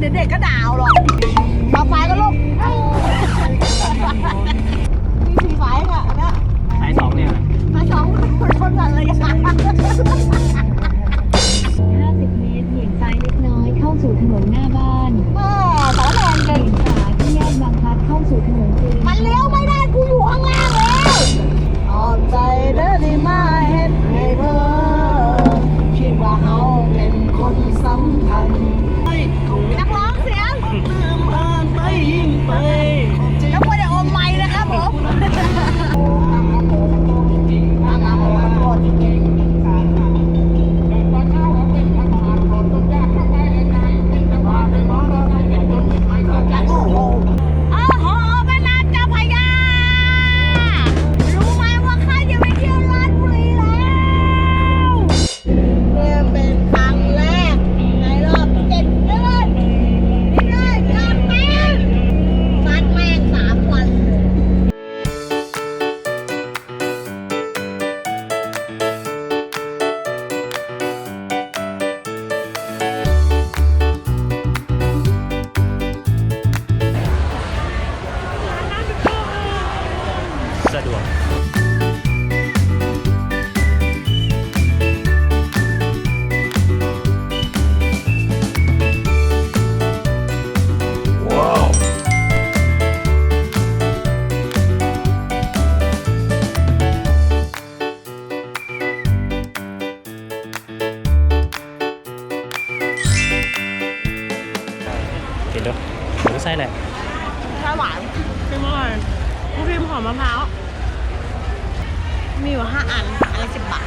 งเก่าอะไม่เอาหมดแล้วเดี๋ยวเด็กก็ด่าเอาหรอกต่อไปก็ลูกมีสีไฟอะนะสายสองเนี่ยมาสองคนคนกันเลยค่ะ50 เมตรเบี่ยงซ้ายเล็กน้อยเข้าสู่ถนนหน้าบ้านแม่สองแรงเบี่ยงขวาที่แยกบางพลัดเข้าสู่ถนนเจริญมันเลี้ยว ชาหวานครีมอร่อยครีมหอมมะพร้าว มีอยู่ห้าอันอันละสิบบาท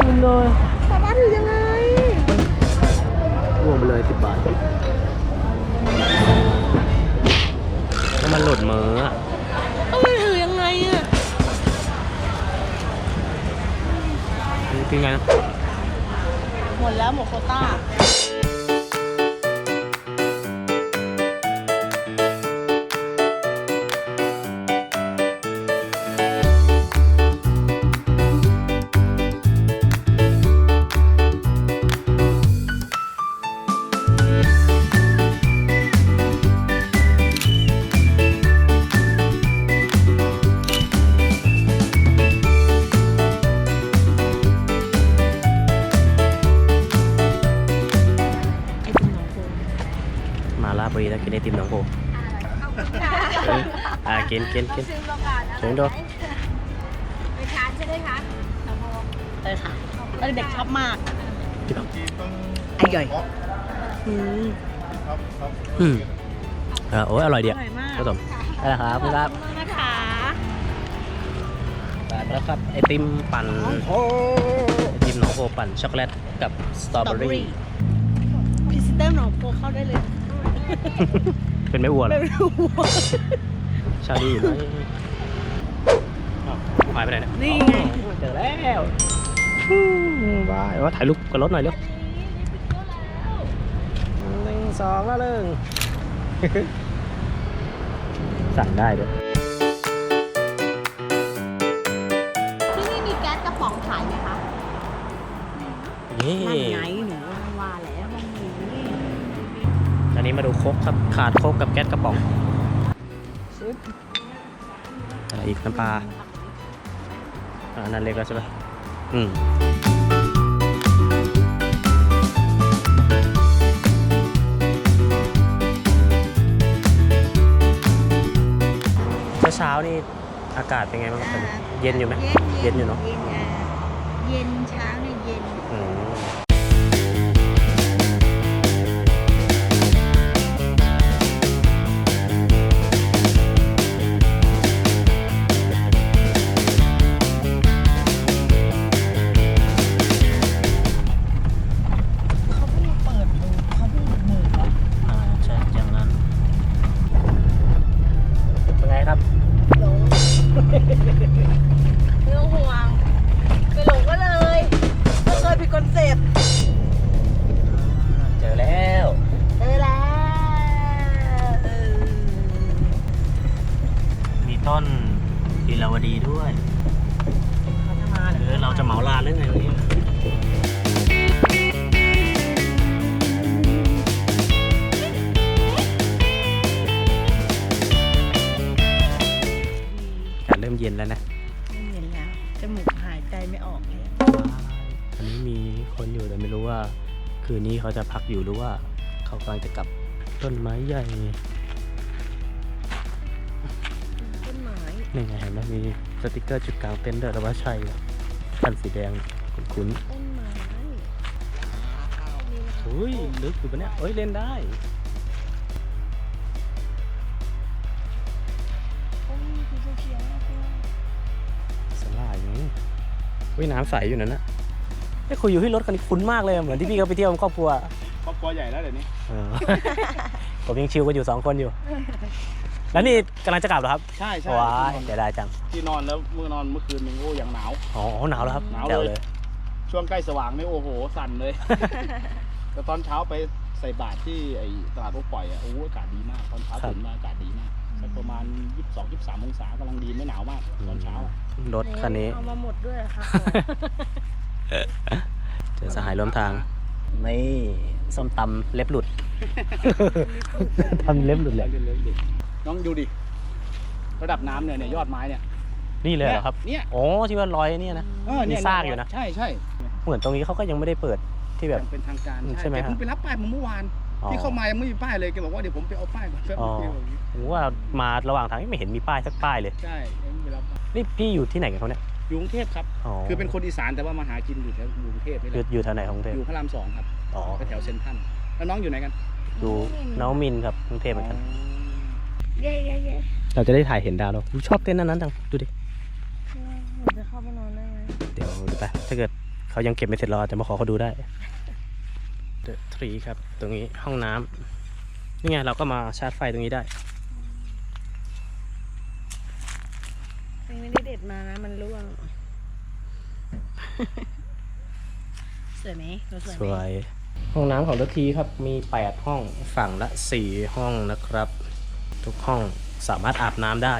กินเลยป้าป้าถือยังไงรวมไปเลยสิบบาทถ้ามันหลุดมืออะต้องไปถือยังไงอะคือไงนะ หมดแล้วหมดโควต้ามา นไอติมหนองโพอ่ากินกินกิน เชิญดู ไปทานใช่ไหมคะได้ค่ะตอนเด็กชอบมากกินเอาไอ้ใหญ่อืมอืมเออโอ้ยอร่อยเดีอยวร่อยมากผสมได้แล้วครับคุณครับขอบคุณนะคะได้มาแล้วครับไอติมปั่นโอ้ไอติมหนองโพปั่นช็อกโกแลตกับสตรอเบอรี่ พรีเซนเตอร์หนองโพเข้าได้เลย เป็นไม่วัวเหรไม่อรู้ชาดีอยู่ไหมอ้าวหายไปไหนเนี่ยนี่ไงอ๋อเจอแล้วอืมว้ายว่าถ่ายรูปกับรถหน่อยเร็วหนึ่งสองแล้วเรื่องสั่งได้ด้วยที่นี่มีแก๊สกระป๋องขายไหมคะเย้นั่นไง นนี้มาดูโคกครับขาดโคกกับแก๊สกระป๋องอ่าอีกน้ำปลาอ่าอันนั้นเล็กแล้วใช่ไหมอืมเช้าๆนี่อากาศเป็นไงบ้างครับเย็นอยู่ไหมเย็นอยู่เนาะเย็นอะเย็นเช้าเนี่ยเย็น จมูกหายใจไม่ออกเลยอันนี้มีคนอยู่แต่ไม่รู้ว่า คืนนี้เขาจะพักอยู่หรือว่า เขากำลังจะกลับต้นไม้ใหญ่ต้นไม้นี่ไงเห็นไหมมีสติกเกอร์จุดกลางเต็นท์ด้วยแต่ว่าใช่เหรอคันสีแดงคุ้นต้นไม้ๆอุ้ยลึกอยู่ปะเนี่ยเอ้ยเล่นได้ อุ้ยน้ำใสอยู่นั่นนะไอ้ยคุยอยู่ที่รถคันนี้คุ้นมากเลย เหมือนที่พี่เขาไปเที่ยวกับครอบครัวครอบครัวใหญ่แล้วเดี๋ยวนี้เออ ผมยังชิลกันอยู่สองคนอยู่ แล้วนี่กำลังจะกลับเหรอครับใช่ใช่ว้ายเสียดายจังที่นอนแล้วเมื่อนอนเมื่อคืนนึงโอ้ยังหนาว อ๋อหนาวแล้วครับหนาวเลย แจ๋วเลย ช่วงใกล้สว่างนี่โอ้โห สั่นเลย แต่ตอนเช้าไปใส่บาตรที่ไอ้ตลาดพวกปล่อยอะโอ้อากาศดีมากตอนเช้าตื่นมาอากาศดีมาก สักประมาณ 22 23องศากำลังดีไม่หนาวมากตอนเช้าอะรถคันนี้ เอามาหมดด้วยเหรอครับเจอสหายร่วมทาง นี่ส้มตำเล็บหลุด ทำเล็บหลุดเลย น้องดูดิ ระดับน้ำเนี่ยเนี่ยยอดไม้เนี่ยนี่เลยเหรอครับ เนี่ยโอ้ที่ว่าลอยเนี่ยนะ เออเนี่ยมีซากอยู่นะ ใช่ใช่เหมือนตรงนี้เขาก็ยังไม่ได้เปิดที่แบบอย่างเป็นทางการใช่ไหมแกครับเพิ่งไปรับป้ายมาเมื่อวานอ๋อ ที่เข้ามายังไม่มีป้ายเลยแกบอกว่าเดี๋ยวผมไปเอาป้ายก่อนแป๊บอ๋อ เดียวอย่างงี้ผมว่ามาระหว่างทางไม่เห็นมีป้ายสักป้ายเลย ใช่ยังไม่ไปรับป้ายนี่พี่อยู่ที่ไหนกันเขาเนี่ยอยู่กรุงเทพครับอ๋อคือเป็นคนอีสานแต่ว่ามาหากินอยู่แถวอยู่กรุงเทพนี่แหอยู่ละอยู่แถวไหนของกรุงเทพอยู่พระรามสองครับอ๋อไปแถวเซ็นทรัลแล้วน้องอยู่ไหนกันอยู่น้องมินครับกรุงเทพเหมือนกัน เย้เย้เย้เราจะได้ถ่ายเห็นดาวเราชอบเต้นนั้นนั้นจังดูดิ หนูจะเข้าไปนอนได้ไหมเดี๋ยวไป ถ้าเกิดเขายังเก็บไม่เสร็จเราอาจจะมาขอเขาดูได้ เดอะทรีครับ ตรงนี้ห้องน้ำนี่ไงเราก็มาชาร์จไฟตรงนี้ได้ยังไม่ได้เด็ดมานะ มันร่วง สวยไหมหนูสวยสไหมวย ห้องน้ำของรถทีครับ มี8ห้องฝั่งละ4ห้องนะครับ ทุกห้องสามารถอาบน้ำได้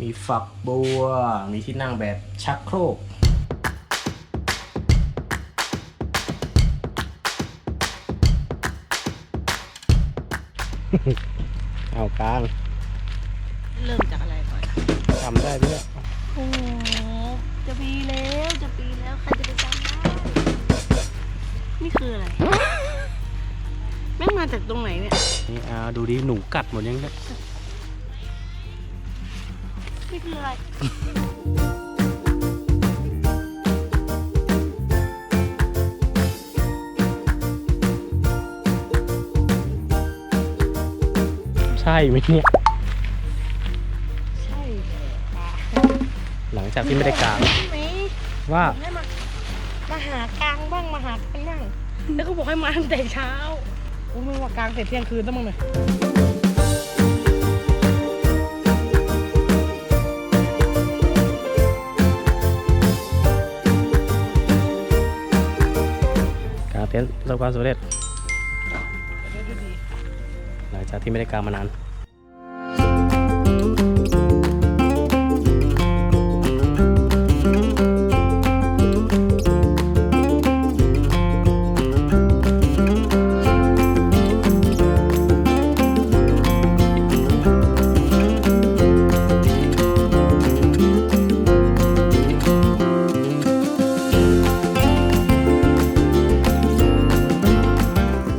มีฝักบัว มีที่นั่งแบบชักโครก เอากลางเริ่มจากอะไรก่อนทำได้ไหมเนี่ยโอ้โหจะปีแล้วจะปีแล้วใครจะไปจำได้นี่คืออะไรแม่งมาจากตรงไหนเนี่ยนี่อ่าดูดิหนูกัดหมดยังเนี่ย นี่คืออะไร ใช่ไหมเนี่ย ใช่หลังจากที่ไม่ได้กลางใช่ไหมว่าให้มามาหากลางบ้างมาหากันบ้างแล้วก็บอกให้มาตั้งแต่เช้าโอ้มึงว่ากลางเสร็จเที่ยงคืนต้องมึงเลยกลางเต็นท์ประสบความสำเร็จหลั งจากที่ไม่ได้กลางมานาน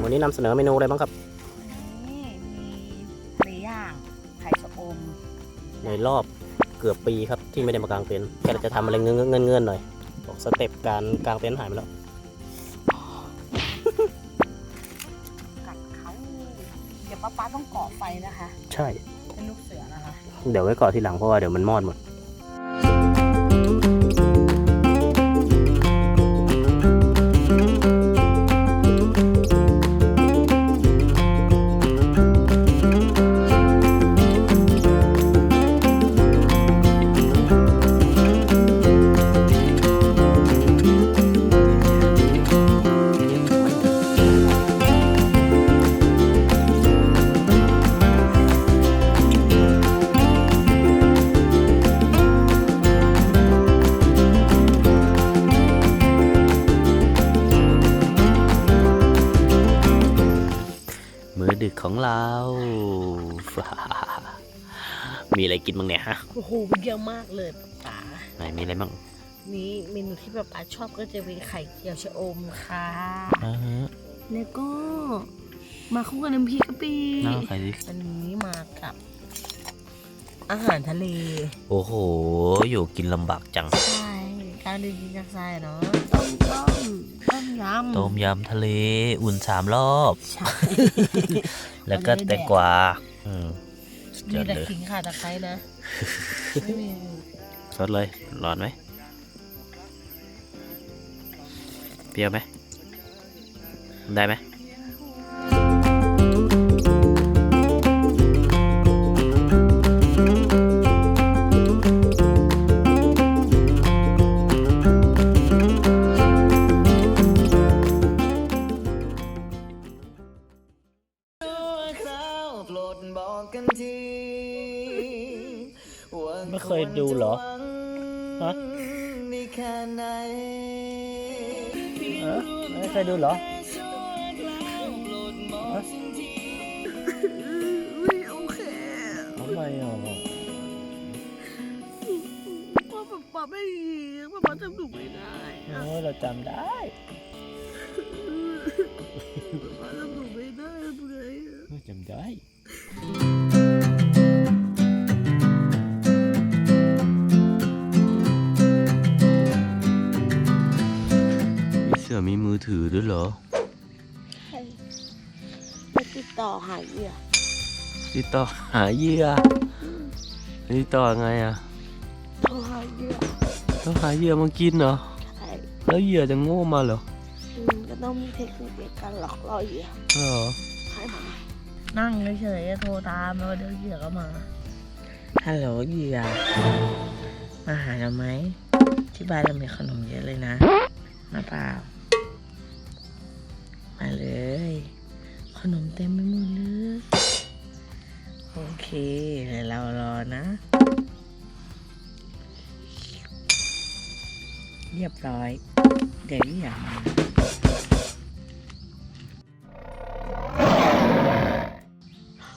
วันนี้นำเสนอเมนูอะไรบ้างครับ ในรอบเกือบปีครับที่ไม่ได้มากางเต็นท์แค่จะทำอะไรเงื่อนเงื่อนเงื่อนๆหน่อยบอกสเต็ปการกางเต็นท์หายไปแล้วกัดเขาเดี๋ยวป้าป้าต้องก่อไฟนะคะ ใช่เป็นลูกเสือนะคะ เดี๋ยวไว้ก่อนทีหลังเพราะว่าเดี๋ยวมันมอดหมด ของเรา มีอะไรกินบ้างเนี่ยฮะ โอ้โหเยอะมากเลยป๋าไหนมีอะไรบ้าง นี่เมนูที่แบบป๋าชอบก็จะเป็นไข่เกียวชะอมค่ะอ่าฮะแล้วก็มาคู่กับน้ำพริกกะปิน่าไข่ดิอันนี้มากับ อาหารทะเล โอ้โห อยู่กินลำบากจัง ใช่การดื่มกินจากทายเนาะต้มต้ม ต้มยำ ต้มยำทะเลอุ่นสามรอบใช่แล้วก็แตงกวาอืมสุดยมีอดแต่เลยขิงข่าตะไคร้นะไม่มีสดเลยร้อนไหมเปรี้ยวไหมได้ไหม เคยดูเหรอ ฮะเออไม่เคยดูเหรอฮะไม่โอเคทำไมอะว่าป๊าป๊าไม่ดีป๊าป๊าทำหนูไม่ได้อะโอ้ยเราจำได้ป๊าทำหนูไม่ได้ทำไงอะจำได้ เสือมีมือถือด้วยเหรอใช่ไปติดต่อหาเหยื่อติดต่อหาเหยื่อติดต่อไงอะโทรหาเหยื่อต้องหาเหยื่อมากินเหรอ ใช่แล้วเหยื่อจะโง่มาเหรออืมก็ต้องมีเทคนิคในการหลอกล่อเหยื่อเหรอให้มานั่งเฉยๆโทรตามแล้วเดี๋ยวเหยื่อก็มา ฮัลโหลเหยื่อมาหาเราไหม ที่บ้านเรามีขนมเยอะเลยนะ มาเปล่า มาเลย ขนมเต็มไปหมดเลยโอเคเดี๋ยวเรารอนะ เรียบร้อย เดี๋ยวเหยื่อมา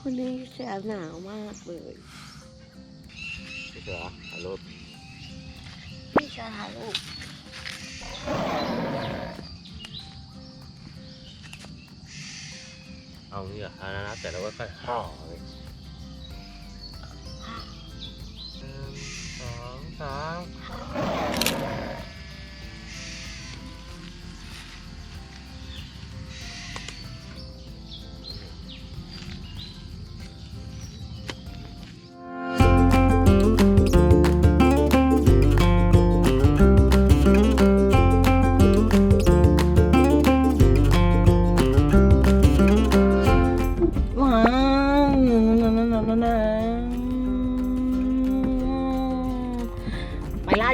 วันนี้แสนหนาวมากเลยเสือถ่ายรูปพี่จะถ่ายรูป เอาเนี่ยอันนั้นนะแต่เราก็ค่อยห่อเลย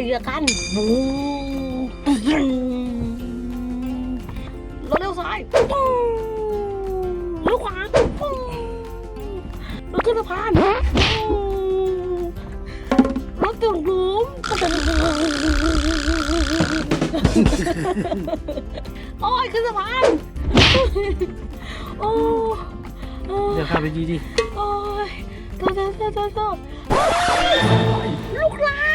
เหยื่อกันบูรถเลี้ยวซ้ายปูเลี้ยวขวาปูรถขึ้นสะพานปูรถถึงหลุมโอ้ยขึ้นสะพานโอ้โอ้เดี๋ยวข้าไปดีดิโอ้ยโทษโทษโทษโทษโทษลูกลัง